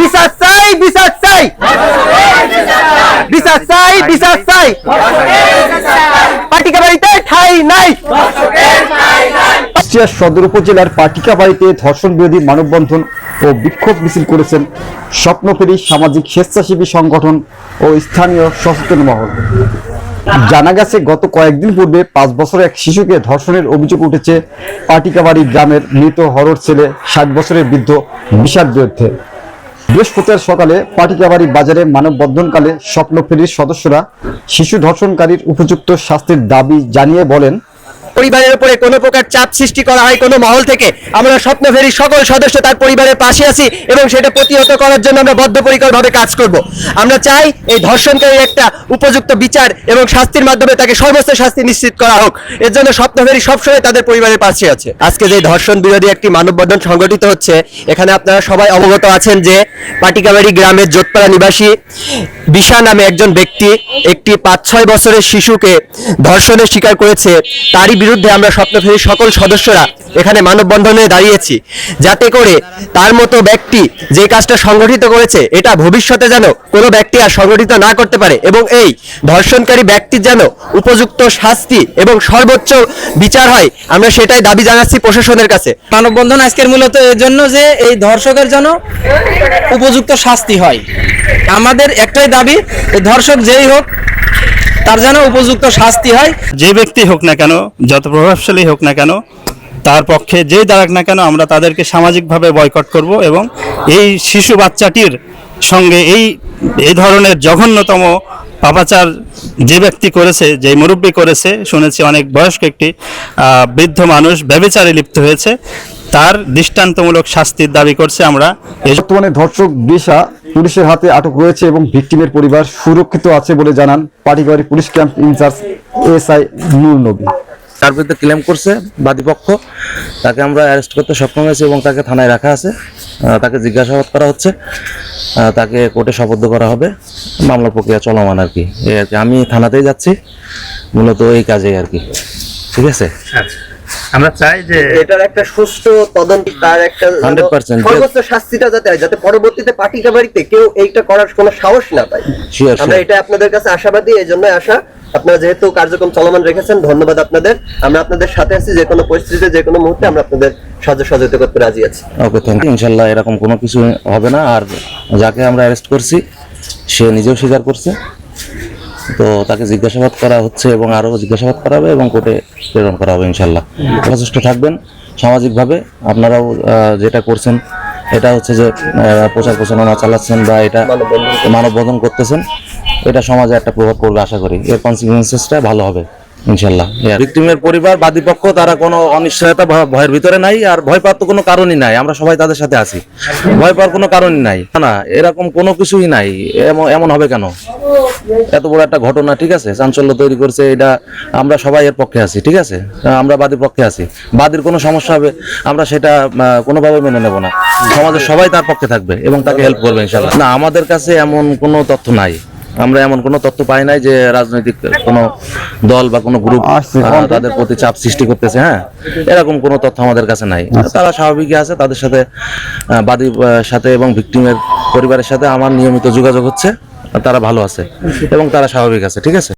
বিচার চাই বিচার চাই বিচার চাই বিচার চাই পাটিকা বাড়িতে ঠাই নাই। কুষ্টিয়া সদর উপজেলার পাটিকাবাড়িতে ধর্ষণ বিরোধী মানববন্ধন ও বিক্ষোভ মিছিল করেছেন স্বপ্নফেরী সামাজিক স্বেচ্ছাসেবী সংগঠন ও স্থানীয় সচেতন মহল। জানা গেছে, গত কয়েকদিন পূর্বে পাঁচ বছরের এক শিশুকে ধর্ষণের অভিযোগ উঠেছে পাটিকাবাড়ি গ্রামের মৃত হরর ছেলে, ষাট বছরের বৃদ্ধ বিশার বিরুদ্ধে। বৃহস্পতিবার সকালে পাটিকাবাড়ি বাজারে মানববন্ধনকালে স্বপ্নফেরির সদস্যরা শিশু ধর্ষণকারীর উপযুক্ত শাস্তির দাবি জানিয়ে বলেন পরিবারের উপরে কোনো প্রকার চাপ সৃষ্টি করা হয়, কোনো মহল থেকে। আমরা স্বপ্নফেরী সকল সদস্য তার পরিবারের পাশে আছি এবং সেটা প্রতিহত করার জন্য আমরা বদ্ধপরিকরভাবে কাজ করব। আমরা চাই এই ধর্ষণকারীর একটা উপযুক্ত বিচার এবং শাস্তির মাধ্যমে তাকে সর্বোচ্চ শাস্তি নিশ্চিত করা হোক। এর জন্য স্বপ্নফেরী সবসময় তাদের পরিবারের পাশে আছে। আজকে যে ধর্ষণ বিরোধী একটি মানববন্ধন সংগঠিত হচ্ছে, এখানে আপনারা সবাই অবগত আছেন যে পাটিকাবাড়ি গ্রামের জোটপাড়া নিবাসী বিশা নামে একজন ব্যক্তি, একটি পাঁচ ছয় বছরের শিশুকে ধর্ষণের শিকার করেছে। তারই বিরুদ্ধে আমরা স্বপ্নফেরীর সকল সদস্যরা এখানে মানববন্ধনে দাঁড়িয়েছি। যাতে করে তার মতো ব্যক্তি যে কাজটা সংগঠিত করেছে, এটা ভবিষ্যতে যেন কোনো ব্যক্তি আর সংগঠিত না করতে পারে এবং এই ধর্ষণকারী ব্যক্তির যেন উপযুক্ত শাস্তি এবং সর্বোচ্চ বিচার হয়, আমরা সেটাই দাবি জানাচ্ছি প্রশাসনের কাছে। মানববন্ধন আজকের মূলত এর জন্য যে এই ধর্ষকের জন্য উপযুক্ত শাস্তি হয়। আমাদের একটাই দাবি ধর্ষক যেই হোক তার যেন উপযুক্ত শাস্তি হয়। যে ব্যক্তি হোক না কেন, যত প্রভাবশালী হোক না কেন, তার পক্ষে যেই দাঁড়াক না কেন, আমরা তাদেরকে সামাজিকভাবে বয়কট করব এবং এই শিশু বাচ্চাটির সঙ্গে এই এই ধরনের জঘন্যতম পাপাচার যে ব্যক্তি করেছে যে মুরব্বী করেছে, শুনেছি অনেক বয়স্ক একটি বৃদ্ধ মানুষ ব্যবিচারে লিপ্ত হয়েছে। তার দৃষ্টান্তমূলক শাস্তির দাবি করছে আমরা। বর্তমানে ধর্ষক দিশা পুলিশের হাতে আটক রয়েছে এবং ভিকটিমের পরিবার সুরক্ষিত আছে বলে জানান Patikabari police camp incharge SI Noor Nabi. তার বিরুদ্ধে ক্লেম করছে বাদীপক্ষ তাকে আমরা অ্যারেস্ট করতে সক্ষম হয়েছি এবং তাকে থানায় রাখা আছে। তাকে জিজ্ঞাসাবাদ করা হচ্ছে। তাকে কোর্টে শপথ করা হবে। মামলা প্রক্রিয়া চলমান আর কি। এই আর কি আমি থানাতেই যাচ্ছি। মূলত এই কাজেই আর কি। ঠিক আছে? আমরা চাই যে এটার একটা সুষ্ঠু তদন্ত তার একটা 100% সর্বোচ্চ শাস্তিটা যাতে হয় যাতে পরবর্তীতে পাটিকা বাড়িতে কেউ এইটা করার কোনো সাহস না পায়। আমরা এটা আপনাদের কাছে আশাবাদী এই জন্য আশা। আপনারা যেহেতু কার্যক্রম চলমান রেখেছেন ধন্যবাদ আপনাদের। আমরা আপনাদের সাথে আছি যে কোনো পরিস্থিতিতে যে কোনো মুহূর্তে আমরা আপনাদের সাহায্য সহযোগিতা করতে রাজি আছি। ওকে থ্যাংক ইউ ইনশাল্লাহ এরকম কোনো কিছু হবে না আর যাকে আমরা অ্যারেস্ট করছি সে নিজেও স্বীকার করছে। তো তাকে জিজ্ঞাসাবাদ করা হচ্ছে এবং আরও জিজ্ঞাসাবাদ করা হবে এবং কোর্টে প্রেরণ করা হবে ইনশাল্লাহ যথেষ্ট থাকবেন। সামাজিকভাবে আপনারাও যেটা করছেন, এটা হচ্ছে যে প্রচার প্রচারণা চালাচ্ছেন বা এটা মানববন্ধন করতেছেন, এটা সমাজে একটা প্রভাব পড়বে আশা করি। এর কনসিকুয়েন্সেসটা ভালো হবে। ইনশাল্লাহ ভিকটিমের পরিবার বাদীপক্ষ তারা কোনো অনিশ্চয়তা ভয়ের ভিতরে নাই আর ভয় পাওয়ার তো কোনো কারণই নাই। আমরা সবাই তাদের সাথে আছি। ভয় পাওয়ার কোনো কারণই নাই। না, এরকম কোনো কিছুই নাই। এমন হবে কেন? এত বড় একটা ঘটনা ঠিক আছে? চাঞ্চল্য তৈরি করছে এটা আমরা সবাই এর পক্ষে আছি ঠিক আছে? আমরা বাদীর পক্ষে আছি। বাদীর কোনো সমস্যা হবে আমরা সেটা কোনোভাবে মেনে নেব না। সমাজের সবাই তার পক্ষে থাকবে এবং তাকে হেল্প করবে ইনশাল্লাহ না আমাদের কাছে এমন কোনো তথ্য নাই। আমরা এমন কোনো তথ্য পাই নাই যে রাজনৈতিক কোনো দল বা কোনো গ্রুপ তাদের প্রতি চাপ সৃষ্টি করতেছে হ্যাঁ? এরকম কোনো তথ্য আমাদের কাছে নাই। তারা স্বাভাবিকই আছে তাদের সাথে বাদী বাদীর সাথে এবং ভিক্টিমের পরিবারের সাথে আমার নিয়মিত যোগাযোগ হচ্ছে তারা ভালো আছে এবং তারা স্বাভাবিক আছে ঠিক আছে?